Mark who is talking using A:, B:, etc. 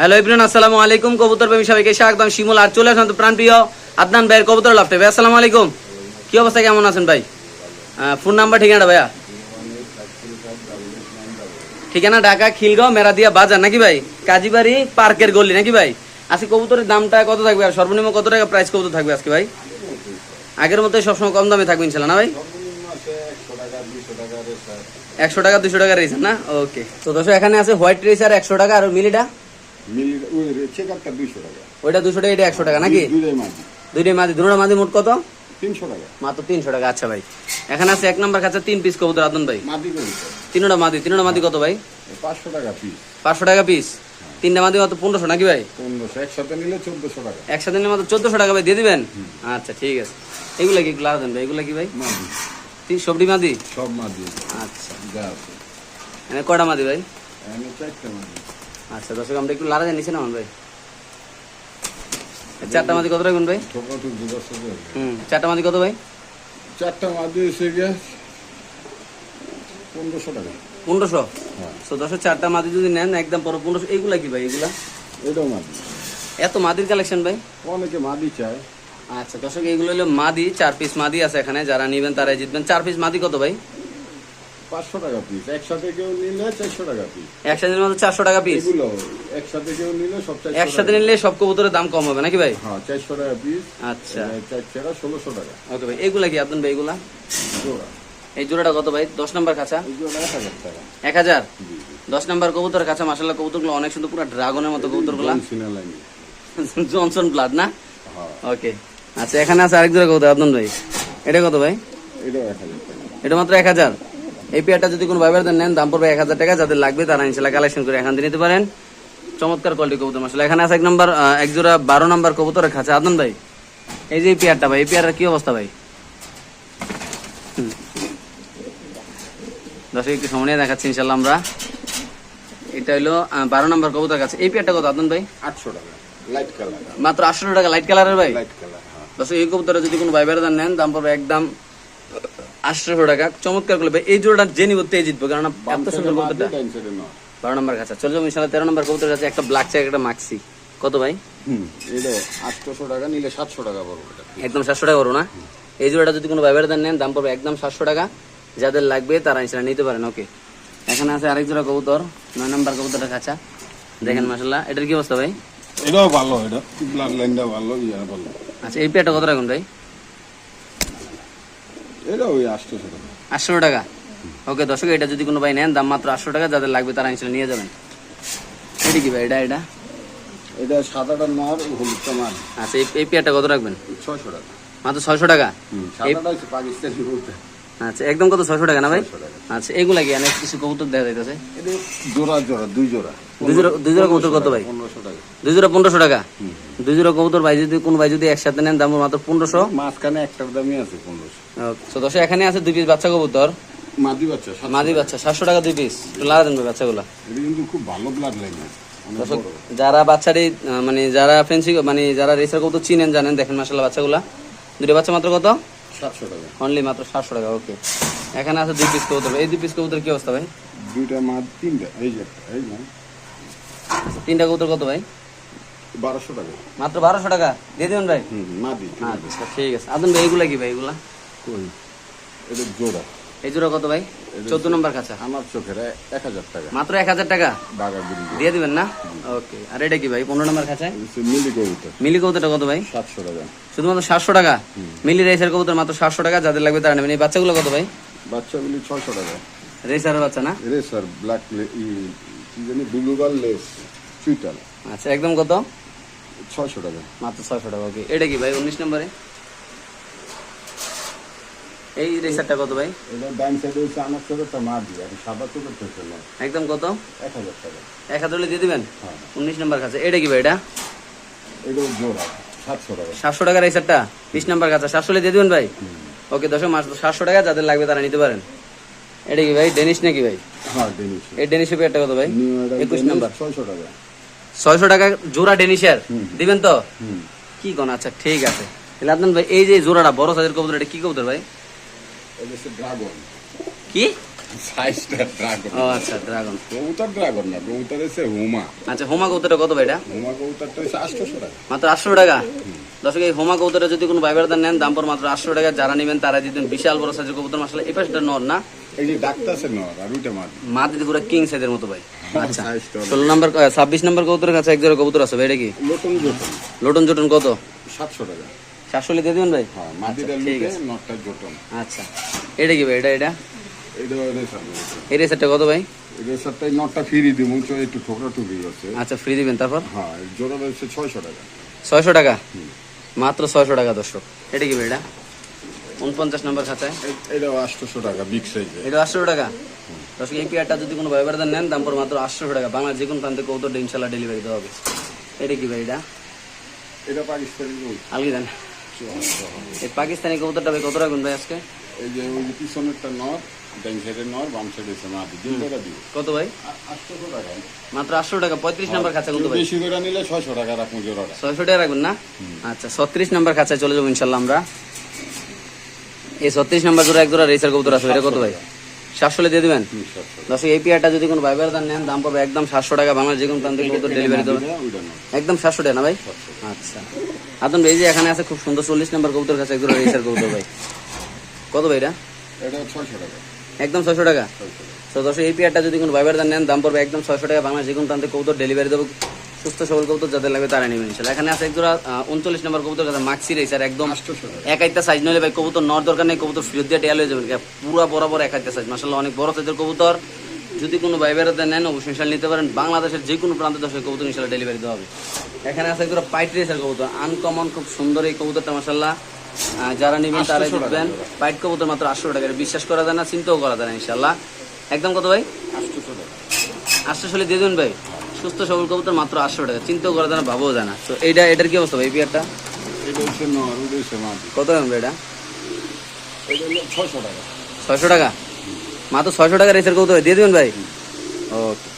A: Hello Ibran আসসালামু আলাইকুম। কবুতর প্রেমী সবাইকে স্বাগতম। শিমুল আর চলে আসুন তো প্রাণপ্রিয় আদনান ভাইয়ের কবুতর লাফটে ভাই, আসসালামু আলাইকুম। কি অবস্থা, কেমন আছেন ভাই? ফোন নাম্বার ঠিকানা ভাইয়া? ঠিকানা ঢাকা, খিলগাঁও, মেরাদিয়া বাজার, নাকি ভাই? কাজীবাড়ি পার্কের গলি, নাকি ভাই? আজকে কবুতরের দামটা কত থাকবে আর সর্বনিম্ন কত টাকা প্রাইস কবুতর থাকবে আজকে ভাই? আগের মতোই সবসময় কম দামে থাকবে ইনশাল্লাহ, না ভাই? একশো টাকা দুশো টাকা রেসেন না? ওকে। তো দর্শক, এখানে আছে হোয়াইট রেসার একশো টাকা, আর মিলিটা?
B: চেকারটা দুইশো টাকা।
A: ওইটা দুশো টাকা এটা একশো টাকা নাকি?
B: দুইটাই মাঝি।
A: দুইটাই মাদি দুটো মাদি মোট কত?
B: তিনশো টাকা।
A: মাত্র তিনশো টাকা। আচ্ছা ভাই। এখানে আছে এক নাম্বার কাছে তিন পিস কবুতর আদন ভাই। তিনটা মাদি তিনটা মাদি কত ভাই?
B: পাঁচশো টাকা পিস
A: পাঁচশো টাকা পিস তিনটা মাদি মাত্র পনেরোশো নাকি ভাই?
B: পনেরোশো। একসাথে নিলে চোদ্দশো টাকা।
A: একসাথে নিলে মাত্র চোদ্দশো টাকা ভাই। দিয়ে দিবেন? আচ্ছা ঠিক আছে। এগুলা কি এগুলো ভাই? এগুলা কি ভাই?
B: মাদি
A: তিন সবজি মাদি
B: সব মাদি
A: আচ্ছা। এখানে মাদি ভাই?
B: মাদি
A: আচ্ছা দর্শক আমরা একটু লাড়া নিচে নামান ভাই। চারটা মাদি কত রাখবেন ভাই। হুম চারটা মাদি কত ভাই?
B: চারটা মাদি এসে গিয়ে পনেরোশো টাকা।
A: পনেরোশো?
B: হ্যাঁ।
A: তো দর্শক চারটা মাদি যদি নেন একদম পরে পনেরোশো এইগুলা কি ভাই এগুলা?
B: এটাও মাদি।
A: এত মাদির কালেকশন ভাই?
B: অনেকে মাদি চায়।
A: আচ্ছা দর্শক এইগুলো হলো মাদি চার পিস মাদি আছে এখানে যারা নিবেন তারাই জিতবেন। চার পিস মাদি কত ভাই?
B: পাঁচশো টাকা পিস একসাথে কেউ নিলে চারশো টাকা পিস
A: একসাথে নিলে মাত্র চারশো টাকা পিস
B: এগুলো একসাথে কেউ নিলে সব
A: একসাথে। নিলে সব কবুতরের দাম কম হবে নাকি ভাই?
B: হ্যাঁ টাকা পিস
A: আচ্ছা।
B: চারটা ষোলোশো টাকা।
A: ওকে ভাই এইগুলা কি আপনার ভাই এগুলা?
B: জোড়া।
A: এই জোড়াটা কত ভাই? দশ নম্বর কাছা
B: এই জোড়া এক হাজার টাকা।
A: নম্বর কবুতর কাছা মাসাল্লাহ কবুতরগুলো অনেক সুন্দর পুরো ড্রাগনের মতো কবুতরগুলো। জনসন ব্লাড না?
B: হ্যাঁ।
A: ওকে। আচ্ছা এখানে আছে আরেক জোড়া কবুতর আপনার ভাই। এটা কত ভাই?
B: এক হাজার
A: এটা মাত্র এক হাজার? এই পেয়ারটা যদি কোনো ভাইবার নেন দাম পড়বে এক হাজার টাকা। যাদের লাগবে তারা ইনশাল্লাহ কালেকশন করে এখান থেকে নিতে পারেন। চমৎকার কোয়ালিটি কবুতর মাসাল্লাহ এখানে আছে এক নম্বর এক জোড়া বারো নম্বর কবুতরের খাঁচা। আদন ভাই এই যে এই পেয়ারটা ভাই এই পেয়ারের কি অবস্থা ভাই। দর্শক একটু সময় নিয়ে দেখাচ্ছি ইনশাল্লাহ আমরা। এটা হলো বারো নম্বর কবুতর কাছে। এই পেয়ারটা কত আদন ভাই?
B: আটশো টাকা। লাইট কালার
A: মাত্র আটশো টাকা লাইট কালারের ভাই?
B: লাইট কালার হ্যাঁ।
A: দর্শক এই কবুতরে যদি কোনো ভাইবার নেন দাম পড়বে একদম আটশোশো টাকা। চমৎকার করলে এই জোড়াটা যে নিব তে জিতবো কারণ এত সুন্দর কবুতরটা। বারো নম্বর কাছে। চলে যাব ইনশাল্লাহ তেরো নম্বর কবুতর কাছে একটা ব্ল্যাক চেক একটা মাক্সি কত ভাই?
B: আটশোশো টাকা নিলে সাতশো টাকা পড়বে
A: একদম সাতশো টাকা করো না? এই জোড়াটা যদি কোনো ভাইবার নেন দাম পড়বে একদম সাতশো টাকা। যাদের লাগবে তারা ইনশাল্লাহ নিতে পারেন ওকে এখানে আছে আরেক জোড়া কবুতর নয় নম্বর কবুতরটা কাছা দেখেন মাসাল্লাহ এটার কি অবস্থা ভাই?
B: এটাও ভালো এটা ব্লাড লাইনটা ভালো ইয়া ভালো।
A: আচ্ছা এই পেয়ারটা কত রাখুন ভাই?
B: এটা ওই আটশোশো টাকা।
A: আটশো টাকা? ওকে দর্শক এটা যদি কোনো ভাই নেন দাম মাত্র আটশো টাকা যাদের লাগবে তারা ইনশাল্লাহ নিয়ে যাবেন। এটা কি ভাই এটা এটা?
B: এটা সাদাটা নর হলুদটা মার।
A: আচ্ছা এই পেয়ারটা কত রাখবেন?
B: ছয়শো টাকা।
A: মাত্র ছয়শো টাকা?
B: পাকিস্তানি
A: আচ্ছা একদম কত ছয়শো টাকা না ভাই? আচ্ছা এগুলা কি অনেক কিছু কবুতর দেখা যাইতেছে?
B: জোড়া জোড়া দুই জোড়া।
A: দুই জোড়া দুই জোড়া কবুতর কত ভাই? দুই জোড়া পনেরোশো টাকা? দুই জোড়া কবুতর ভাই যদি কোন ভাই যদি একসাথে নেন দাম মাত্র পনেরোশো?
B: মাঝখানে একটার দামই আছে পনেরোশো।
A: তো দশ এখানে আছে দুই পিস বাচ্চা কবুতর।
B: মাদি বাচ্চা
A: মাদি বাচ্চা সাতশো টাকা দুই পিস লাগা দেন বাচ্চাগুলা।
B: এটা কিন্তু খুব ভালো ব্লাড লাইন
A: দর্শক যারা বাচ্চারই মানে যারা ফেন্সি মানে যারা রেসার কবুতর চিনেন জানেন দেখেন মাসাল্লাহ বাচ্চাগুলা। দুটো বাচ্চা মাত্র কত?
B: সাতশো টাকা।
A: অনলি মাত্র সাতশো টাকা ওকে এখানে আছে দুই পিস কবুতর এই দুই পিস কবুতর কি অবস্থা ভাই?
B: দুইটা মাদ তিনটা এই যে এই না
A: তিনটা কবুতর কত ভাই?
B: বারোশো টাকা।
A: মাত্র বারোশো টাকা। দিয়ে দেবেন ভাই?
B: হুম মাদি
A: আচ্ছা ঠিক আছে। আদন ভাই এগুলা কি ভাই এগুলা?
B: কই? এটা জোড়া।
A: এই জোড়া কত ভাই? চোদ্দ নম্বর কাছা
B: আমার চোখের এক হাজার টাকা।
A: মাত্র এক হাজার টাকা? দিয়ে। দিবেন না? ওকে। আর এটা কি ভাই? পনেরো নম্বর কাছায়
B: মিলি কবিতা
A: মিলি কবুতরটা কত ভাই?
B: সাতশো টাকা।
A: শুধুমাত্র সাতশো টাকা? মিলি রেসার কবুতর মাত্র সাতশো টাকা যাদের লাগবে তারা নেবেন। এই বাচ্চাগুলো কত ভাই?
B: বাচ্চাগুলি ছয়শো টাকা।
A: রেসারের বাচ্চা না?
B: রে স্যার ব্ল্যাক কি জানি ব্লুগাল লেস চুইটাল
A: আচ্ছা একদম কত?
B: ছয়শো টাকা।
A: মাত্র ছয়শো টাকা ওকে। এটা কি ভাই উনিশ নম্বরে? এই রেসারটা কত ভাই?
B: এটা ডাইন সাইডে হচ্ছে আমার চোখেরটা মা দিয়ে আর সাদা
A: একদম কত?
B: এক হাজার টাকা।
A: এক হাজার দিয়ে দিবেন?
B: হ্যাঁ।
A: উনিশ নম্বর কাছে। এটা কি ভাই এটা?
B: এটা জোড়া সাতশো টাকা।
A: সাতশো টাকার রেসারটা? বিশ নম্বর কাছে। সাতশো দিয়ে দিবেন ভাই? ওকে দশক মাস সাতশো টাকা যাদের লাগবে তারা নিতে পারেন। এটা কি ভাই? ডেনিশ নাকি ভাই?
B: হ্যাঁ ডেনিশ।
A: এই ডেনিশ পেয়ারটা কত ভাই? একুশ নাম্বার।
B: ছয়শো টাকা।
A: ছয়শো টাকা জোড়া ডেনিশের? দিবেন তো? কি কোন আচ্ছা ঠিক আছে। তাহলে আদনান ভাই এই যে জোড়াটা বড় সাইজের কবুতর এটা কি কবুতর ভাই?
B: হচ্ছে ড্রাগন
A: কি?
B: সাইজটা ড্রাগন
A: ও আচ্ছা ড্রাগন
B: কবুতর ড্রাগন না কবুতর এসে হুমা
A: আচ্ছা হোমা কৌতটা কত ভাই এটা?
B: হুমা কবুতরটা হচ্ছে আটশোশো টাকা।
A: মাত্র আটশো টাকা? দর্শক এই হোমা কবুতরটা যদি কোনো ভাই নেন দাম পর মাত্র আটশো টাকা। যারা নেবেন তারা দিতেন বিশাল বড় সাইজের কবুতর মাসালে এই পাশটা নর না?
B: এই যে ডাক্তার আছে নর আর ওইটা মাদি
A: মা দিদি পুরো কিং সাইজের মতো ভাই। আচ্ছা ষোলো নাম্বার ছাব্বিশ নম্বর কবুতরের কাছে এক জোড়া কবুতর আছে ভাই এটা কি?
B: জোটন।
A: লোটন জোটন কত?
B: সাতশো টাকা।
A: সাতশো দিয়ে দিবেন ভাই?
B: হ্যাঁ মাদিটা
A: আচ্ছা,
B: লুকে নটটা জোটন।
A: আচ্ছা এটা কি ভাই? এটা এটা?
B: এটা রেসার
A: এই রেসারটা কত ভাই?
B: নটটা ফ্রি দিব একটু ঠোকরা টুকরি আছে।
A: আচ্ছা ফ্রি দিবেন তারপর?
B: হ্যাঁ জোড়া রয়েছে ছয়শো টাকা।
A: ছয়শো টাকা? মাত্র ছয়শো টাকা দর্শক। এটা কি ভাই এটা? উনপঞ্চাশ নম্বর খাতায়
B: এ- এটাও আটশোশো টাকা বিগ সাইজে
A: এটা টাকা? দর্শক এই পেয়ারটা যদি কোনো বেড়াদার নেন দাম পর মাত্র আটশো টাকা। বাংলা যে কোনো প্রান্তে কৌতো ইনশাল্লাহ ডেলিভারি দেওয়া হবে। এটা কি ভাই এটা?
B: পাকিস্তানি
A: এই পাকিস্তানি কবুতরটা ভাই কত রাখবেন ভাই আজকে?
B: এই যে ওই পিছনেরটা নর ডাইন সাইডের নর বাম সাইডে মাদি দুই টাকা দিব।
A: কত ভাই?
B: টাকা।
A: মাত্র আটশো টাকা পঁয়ত্রিশ নম্বর খাঁচা কত ভাই?
B: বেশি করে নিলে ছয়শো টাকা রাখুন জোড়াটা।
A: ছয়শো টাকা রাখবেন না? আচ্ছা নম্বর খাঁচায় চলে যাব আমরা। এই ছত্রিশ নম্বর জোড়া এক জোড়া রেসার কবুতর আছে এটা কত ভাই? সাতশো দিয়ে দিবেন? দর্শক এই পেয়ারটা যদি কোনো ভাই বেড়াদার নেন দাম পাবে একদম সাতশো টাকা বাংলা যে কোনো প্রান্তে ডেলিভারি দেবে
B: মাদিটা, ওইটা নর
A: একদম সাতশো টাকা না ভাই? আচ্ছা। আদম ভাই যে এখানে আছে খুব সুন্দর চল্লিশ নম্বর কবুতর কাছে একজন রেসার কবুতর ভাই। কত ভাই এটা? একদম ছয়শো টাকা? তো দর্শক এই পেয়ারটা যদি কোনো ভাইবার নেন দাম পড়বে একদম ছয়শো টাকা। বাংলা যে কোনো প্রান্তে কবুতর ডেলিভারি দেবো। সুস্থ সবল কবুতর যাদের লাগবে তারা নেবেন ইনশাল্লাহ। এখানে আছে একজোড়া উনচল্লিশ নম্বর কবুতর কাছে মাক্সি রেসার একদম
B: আটশোশো টাকা।
A: এক একটা সাইজ নইলে ভাই কবুতর নর দরকার নেই কবুতর ফিরত দিয়ে টেয়াল হয়ে যাবে। পুরো বরাবর এক একটা সাইজ মাসাল্লাহ অনেক বড় সাইজের কবুতর। যদি কোনো ভাই বেড়াতে নেন অবশ্যই ইনশাল্লাহ নিতে পারেন। বাংলাদেশের যে কোনো প্রান্তে দর্শক কবুতর ইনশাল্লাহ ডেলিভারি দেওয়া হবে। এখানে আছে একজোড়া পাইট রেসার কবুতর। আনকমন খুব সুন্দর এই কবুতরটা মাসাল্লাহ যারা নেবেন তারাই
B: 800
A: দেখবেন। পাইট কবুতর মাত্র আটশো টাকা। বিশ্বাস করা যায় না চিন্তাও করা যায় না ইনশাল্লাহ একদম কত ভাই?
B: টাকা
A: আটশো সালে দিয়ে দেবেন ভাই। সুস্থ সবল কবুতর মাত্র আটশো টাকা। চিন্তাও করা যায় না ভাবও যায় না। তো এইটা এটার কি অবস্থা ভাই পিয়ারটা? কত দাম ভাই এটা?
B: ছয়শো টাকা।
A: ছয়শো টাকা? মাত্র ছয়শো টাকা রেসের কৌতো দিয়ে দেবেন ভাই? ওকে